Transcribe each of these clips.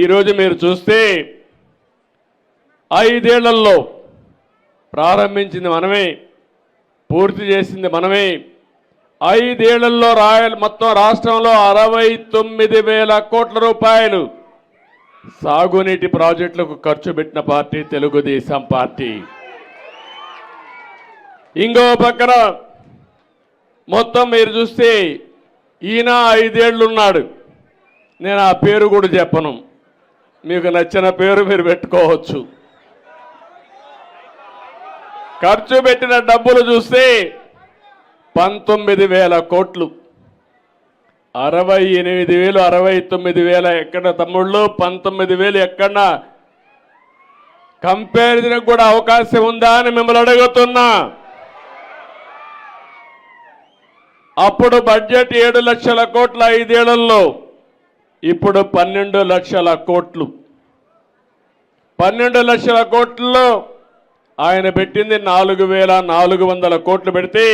ఈరోజు మీరు చూస్తే ఐదేళ్ళలో ప్రారంభించింది మనమే పూర్తి చేసింది మనమే. ఐదేళ్ళలో రాయల్ మొత్తం రాష్ట్రంలో అరవై తొమ్మిది వేల కోట్ల రూపాయలు సాగునీటి ప్రాజెక్టులకు ఖర్చు పెట్టిన పార్టీ తెలుగుదేశం పార్టీ. ఇంకో పక్కన మొత్తం మీరు చూస్తే ఈయన ఐదేళ్ళున్నాడు నేను ఆ పేరు కూడా చెప్పను. మీకు నచ్చిన పేరు మీరు పెట్టుకోవచ్చు. ఖర్చు పెట్టిన డబ్బులు చూస్తే పంతొమ్మిది వేల కోట్లు. అరవై ఎనిమిది వేలు అరవై తొమ్మిది వేల ఎక్కడ తమ్ముళ్ళు పంతొమ్మిది వేలు ఎక్కడ కంపారిజన్ కూడా అవకాశం ఉందా అని మిమ్మల్ని అడుగుతున్నా. అప్పుడు బడ్జెట్ ఏడు లక్షల కోట్ల ఐదేళ్ళలో ఇప్పుడు పన్నెండు లక్షల కోట్లు. పన్నెండు లక్షల కోట్లలో ఆయన పెట్టింది నాలుగు వేల నాలుగు వందల కోట్లు పెడితే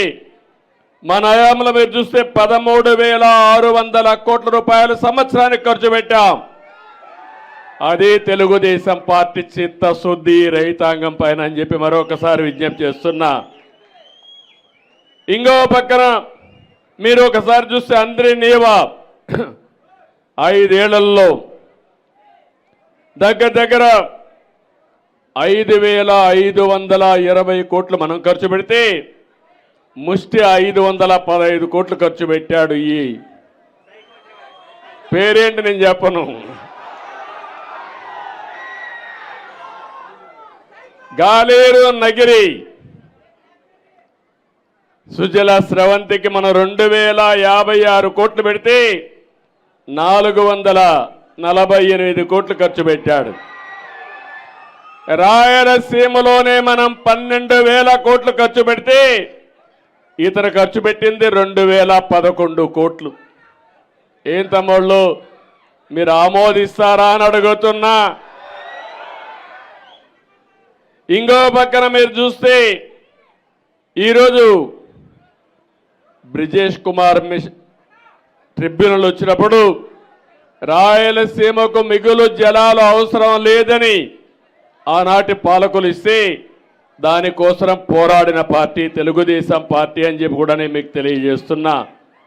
మన హయాంలో మీరు చూస్తే పదమూడు వేల ఆరు వందల కోట్ల రూపాయలు సంవత్సరానికి ఖర్చు పెట్టాం. అది తెలుగుదేశం పార్టీ చిత్తశుద్ధి రైతాంగం పైన అని చెప్పి మరొకసారి విజ్ఞప్తి చేస్తున్నా. ఇంకో పక్కన మీరు ఒకసారి చూస్తే అందరి నీవా. ఐదేళ్ళలో దగ్గర దగ్గర ఐదు వేల ఐదు వందల ఇరవై కోట్లు మనం ఖర్చు పెడితే ముష్టి ఐదు వందల పదహైదు కోట్లు ఖర్చు పెట్టాడు ఈ పేరేంటి నేను చెప్పను. గాలేరు నగిరి సుజల స్రవంతికి మనం రెండు వేల యాభై ఆరు కోట్లు పెడితే నాలుగు వందల నలభై ఎనిమిది కోట్లు ఖర్చు పెట్టాడు. రాయలసీమలోనే మనం పన్నెండు వేల కోట్లు ఖర్చు పెడితే ఇతర ఖర్చు పెట్టింది రెండు వేల పదకొండు కోట్లు. ఏం తమ్ముళ్ళు మీరు ఆమోదిస్తారా అని అడుగుతున్నా. ఇంకో పక్కన మీరు చూస్తే ఈరోజు బ్రిజేష్ కుమార్ మిషన్ ట్రిబ్యునల్ వచ్చినప్పుడు రాయలసీమకు మిగులు జలాలు అవసరం లేదని ఆనాటి పాలకులు ఇస్తే దానికోసం పోరాడిన పార్టీ తెలుగుదేశం పార్టీ అని చెప్పి కూడా నేను మీకు తెలియజేస్తున్నా.